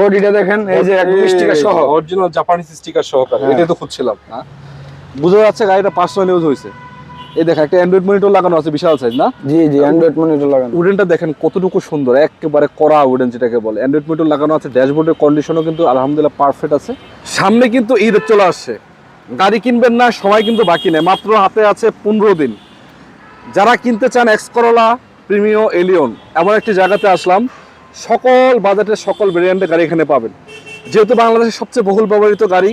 বডিটা দেখেন এই যে একদম স্টিকার সহ। অরিজিনাল জাপানিজ স্টিকার সহকারে হ্যাঁ। এটাই তো খুঁজছিলাম না বুঝা যাচ্ছে গাড়িটা পার্সোনাল ইউজ হয়েছে। এই দেখেন একটা অ্যান্ড্রয়েড মনিটর লাগানো আছে বিশাল সাইজ না? জি জি অ্যান্ড্রয়েড মনিটর লাগানো। উডেনটা দেখেন কতটুকু সুন্দর একেবারে কড়া উডেন যেটাকে বলে। অ্যান্ড্রয়েড মনিটর লাগানো আছে ড্যাশবোর্ডের কন্ডিশনও কিন্তু আলহামদুলিল্লাহ পারফেক্ট আছে। সামনে কিন্তু ঈদ চলে আসছে। গাড়ি কিনবেন না সময় কিন্তু বাকি নেই মাত্র হাতে আছে পনেরো দিন। যারা কিনতে চান এক্স করোলা প্রিমিও এলিয়ন এমন একটি জায়গাতে আসলাম। সকল বাজেটের সকল ভেরিয়েন্টের গাড়ি এখানে পাবেন। যেহেতু বাংলাদেশের সবচেয়ে বহুল ব্যবহৃত গাড়ি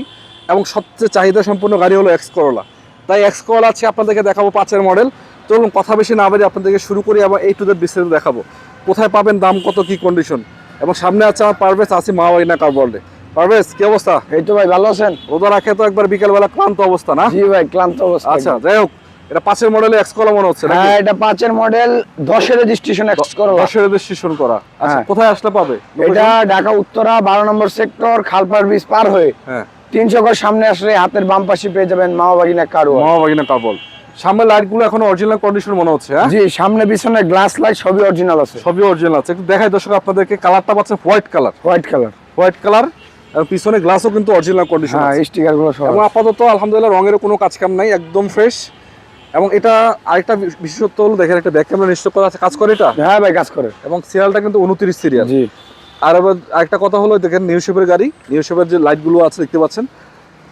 এবং সবচেয়ে চাহিদা সম্পন্ন গাড়ি হলো এক্স করোলা তাই এক্স করোলা আছে আপনাদেরকে দেখাবো পাঁচের মডেল চলুন কথা বেশি না বাড়ি আপনাদেরকে শুরু করি এবং এই টু বিস্তারিত দেখাবো। কোথায় পাবেন দাম কত কি কন্ডিশন এবং সামনে আছে আমার পারভেজ আছি মাওয়ারিনা কার বললে পারভেজ কি অবস্থা? এই তো ভাই ভালো আছেন? রোদা রাখে তো একবার বিকেলবেলা ক্লান্ত অবস্থা না? জি ভাই ক্লান্ত অবস্থা। আচ্ছা যাই হোক। এটা পাঁচের মডেলে এক্স কলা মনে হচ্ছে হ্যাঁ এটা পাঁচের মডেল দশের রেজিস্ট্রেশন এক্স করো দশের রেজিস্ট্রেশন করা। আচ্ছা হ্যাঁ। কোথায় আসলে পাবে? এটা ঢাকা উত্তরা বারো নম্বর সেক্টর খালপার ব্রিজ পার হয়ে হ্যাঁ। তিনশো ঘর সামনে আসলে হাতের বাম পাশে পেয়ে যাবেন মামা বাগিনা কারও মহাবাগিনা কাবল সামনে লাইটগুলো এখন অরিজিনাল কন্ডিশন মনে হচ্ছে হ্যাঁ? জি সামনে পিছনে গ্লাস লাইট সবই অরিজিনাল আছে। সবই অরিজিনাল আছে। একটু দেখাই দর্শক আপনাদেরকে কালারটা পাচ্ছে white colour white colour white colour পিছনে গ্লাসও কিন্তু অরিজিনাল কন্ডিশন হ্যাঁ আছে। স্টিকারগুলো সব এবং আপাতত আলহামদুলিল্লাহ রঙের কোনো কাজ কাম নাই একদম ফ্রেশ এবং এটা আরেকটা বিশেষত্ব হলো দেখেন একটা ব্যাক ক্যামেরা নিশ্চয় করা আছে কাজ করে এটা? হ্যাঁ ভাই কাজ করে। এবং সিরিয়ালটা কিন্তু উনত্রিশ সিরিয়াল জি। আর আরেকটা কথা হলো দেখেন নিউ শেপের গাড়ি নিউ শেপের যে লাইটগুলো আছে দেখতে পাচ্ছেন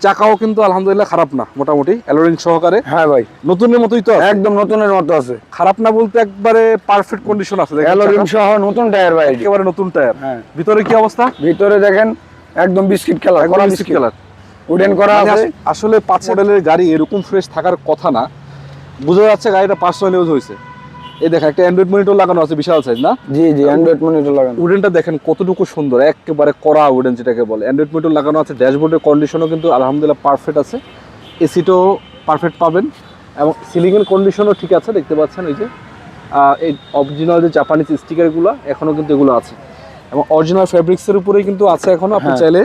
চাকাও কিন্তু আলহামদুলিল্লাহ খারাপ না মোটামুটি অ্যালোরিং সহকারে। হ্যাঁ ভাই। নতুনের মতোই তো একদম নতুনের মতো আছে। খারাপ না বলতে একবারে পারফেক্ট কন্ডিশন আছে দেখেন অ্যালোরিম সহ নতুন টায়ার ভাই। একেবারে নতুন টায়ার হ্যাঁ। ভিতরে কি অবস্থা? ভিতরে দেখেন একদম biscuit colour biscuit colour wooden করা মানে আছে। আসলে পাঁচ মডেলের গাড়ি এরকম ফ্রেশ থাকার কথা না। বোঝা যাচ্ছে গাড়িটা পার্সোনাল ইউজ হয়েছে এই দেখেন একটা অ্যান্ড্রয়েড মনিটর লাগানো আছে বিশাল সাইজ না? জি জি অ্যান্ড্রয়েড মনিটর লাগানো। উডেনটা দেখেন কতটুকু সুন্দর একেবারে কড়া উডেন যেটাকে বলে। অ্যান্ড্রয়েড মনিটর লাগানো আছে ড্যাশবোর্ডের কন্ডিশনও কিন্তু আলহামদুলিল্লাহ পারফেক্ট আছে। এসিটাও পারফেক্ট পাবেন। এবং সিলিংয়ের কন্ডিশনও ঠিক আছে দেখতে পাচ্ছেন এই যে। এই অরিজিনাল যে জাপানিজ স্টিকারগুলো এখনও কিন্তু এগুলো আছে। এবং অরিজিনাল ফ্যাব্রিক্সের উপরেই কিন্তু আছে এখনও আপনি হ্যাঁ। চাইলে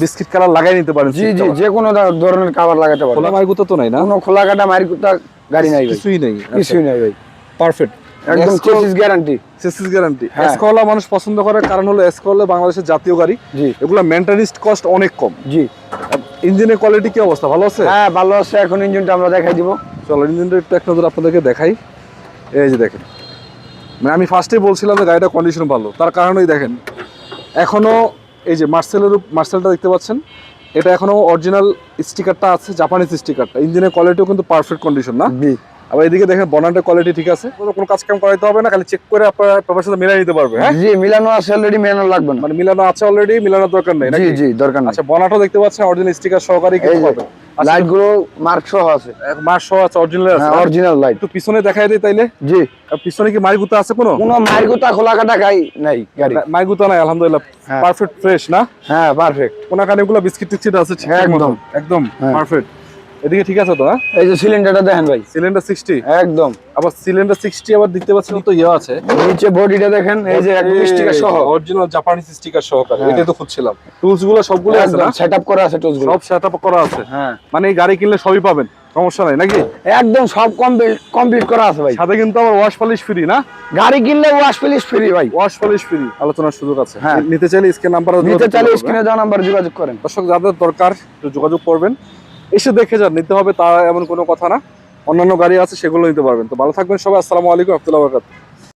বিস্কিট কালার লাগাই নিতে পারেন জি জি যে কোনো ধর- ধরনের কাভার লাগাতে পারেন খোলা মার্গুতো তো নাই না? কোনো খোলা কাটা মারি কুতা গাড়ি নাই কিছুই নেই কিছুই নাই ভাই। পারফেক্ট একদম চেসিস গ্যারান্টি সিসিস গ্যারান্টি। এসকলা মানুষ পছন্দ করার কারণ হলো এসকলা বাংলাদেশের জাতীয় গাড়ি। এগুলো কস্ট অনেক কম। জি। ইঞ্জিনের কোয়ালিটি কি অবস্থা? ভালো আছে? হ্যাঁ ভালো আছে। এখন ইঞ্জিনটা আমরা দেখাই দিব। চলো ইঞ্জিনটা একটু এক নজর আপনাদেরকে দেখাই। এই যে দেখেন। মানে আমি ফার্স্টে বলছিলাম যে গাড়িটা কন্ডিশন ভালো। তার কারণেই দেখেন। এখনও এই যে মার্সেলের মার্সেলটা দেখতে পাচ্ছেন? এটা এখনও অরিজিনাল স্টিকারটা আছে জাপানিজ স্টিকারটা ইঞ্জিনের কোয়ালিটিও কিন্তু পারফেক্ট কন্ডিশন না? আবার এদিকে দেখেন বনাটের কোয়ালিটি ঠিক আছে। কোনো- কোনো কাজ কাম করাইতে হবে না খালি চেক করে আপনার পেপার সাথে মিলাই নিতে পারবে হ্যাঁ? জি মিলানো আছে অলরেডি মেলানো লাগবে না। মানে মিলানো আছে অলরেডি মিলানোর দরকার নেই জি জি দরকার নেই। আচ্ছা বনাটও দেখতে পাচ্ছেন অরিজিনাল স্টিকার সহকারী কিন্তু পাবে লাইটগুলো মার্ক সহ আছে। মার্ক সহ আছে অরিজিনাল আছে। হ্যাঁ অরিজিনাল লাইট একটু পিছনে দেখাই দেই তাইলে? জি। পিছনে কি মাইগুতা আছে কোনো? কোনো মারি খোলা কাটা গাই নাই গাড়ি। মাইগুতা নাই আলহামদুলিল্লাহ। হ্যাঁ। পারফেক্ট ফ্রেশ না? হ্যাঁ পারফেক্ট কোনা কানে গুলো বিস্কিট টিস্কিট আছে একদম। একদম হ্যাঁ। পারফেক্ট এদিকে ঠিক আছে তো হ্যাঁ? এই যে সিলিন্ডারটা দেখেন ভাই। সিলিন্ডার সিক্সটি একদম। আবার সিলিন্ডার সিক্সটি আবার দেখতে পাচ্ছেন তো ইয়ে আছে। নিচে বডিটা দেখেন এই যে একদম স্টিকার সহ। অরিজিনাল জাপানিজ স্টিকার সহকারে হ্যাঁ। এটাই তো খুঁজছিলাম। টুলসগুলো সবগুলো আছে না? সেটআপ করা আছে টুলসগুলো। সব সেটআপ করা আছে। হ্যাঁ। মানে এই গাড়ি কিনলে সবই পাবেন সমস্যা নাই নাকি? একদম সব কমপ্লিট কমপ্লিট করা আছে ভাই। সাথে কিন্তু আবার ওয়াশ পলিশ ফ্রি না? গাড়ি কিনলে ওয়াশ ফিলিশ ফ্রি ভাই। ওয়াশ পলিশ ফ্রি আলোচনার সুযোগ আছে। হ্যাঁ। নিতে চাইলে স্ক্রিন নাম্বার নিতে চাইলে স্ক্রিনে দেওয়া নাম্বার যোগাযোগ করেন। দর্শক যাদের দরকার যোগাযোগ করবেন। এসে দেখে যান, নিতে হবে, তা এমন কোনো কথা না। অন্যান্য গাড়ি আছে, সেগুলো নিতে পারবেন। তো ভালো থাকবেন সবাই, আসসালামু আলাইকুম, রহমতুল্লাহ বরকাত।